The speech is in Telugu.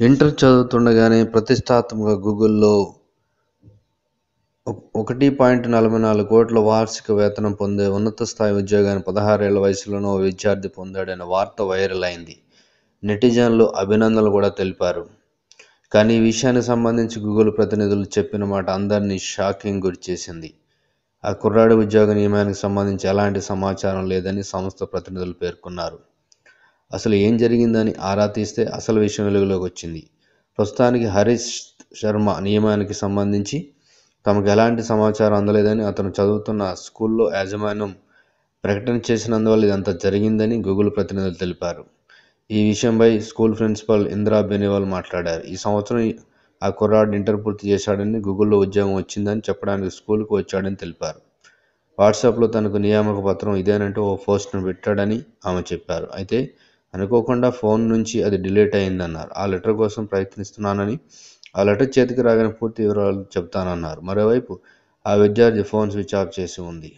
ఇంటర్ చదువుతుండగానే ప్రతిష్టాత్మక గూగుల్లో ఒకటి పాయింట్ నలభై నాలుగు కోట్ల వార్షిక వేతనం పొందే ఉన్నత స్థాయి ఉద్యోగాన్ని పదహారేళ్ళ వయసులోనే ఓ విద్యార్థి పొందాడనే వార్త వైరల్ అయింది. నెటిజన్లు అభినందనలు కూడా తెలిపారు. కానీ ఈ విషయానికి సంబంధించి గూగుల్ ప్రతినిధులు చెప్పిన మాట అందరినీ షాకింగ్ గురిచేసింది. ఆ కుర్రాడి ఉద్యోగ నియమానికి సంబంధించి ఎలాంటి సమాచారం లేదని సంస్థ ప్రతినిధులు పేర్కొన్నారు. అసలు ఏం జరిగిందని ఆరా తీస్తే అసలు విషయం వెలుగులోకి వచ్చింది. ప్రస్తుతానికి హరీష్ శర్మ నియమానికి సంబంధించి తమకు ఎలాంటి సమాచారం అందలేదని, అతను చదువుతున్న స్కూల్లో యాజమాన్యం ప్రకటన చేసినందువల్ల ఇదంతా జరిగిందని గూగుల్ ప్రతినిధులు తెలిపారు. ఈ విషయంపై స్కూల్ ప్రిన్సిపల్ ఇందిరా బెనివాల్ మాట్లాడారు. ఈ సంవత్సరం ఆ కుర్రాడు ఇంటర్ పూర్తి చేశాడని, గూగుల్లో ఉద్యోగం వచ్చిందని చెప్పడానికి స్కూల్కు వచ్చాడని తెలిపారు. వాట్సాప్లో తనకు నియామక పత్రం ఇదేనంటూ ఓ పోస్ట్ను పెట్టాడని ఆమె చెప్పారు. అయితే అనుకోకుండా ఫోన్ నుంచి అది డిలీట్ అయిందన్నారు. ఆ లెటర్ కోసం ప్రయత్నిస్తున్నానని, ఆ లెటర్ చేతికి రాగానే పూర్తి వివరాలు చెప్తానన్నారు మరోవైపు ఆ విద్యార్థి ఫోన్ స్విచ్ ఆఫ్ చేసి ఉంది.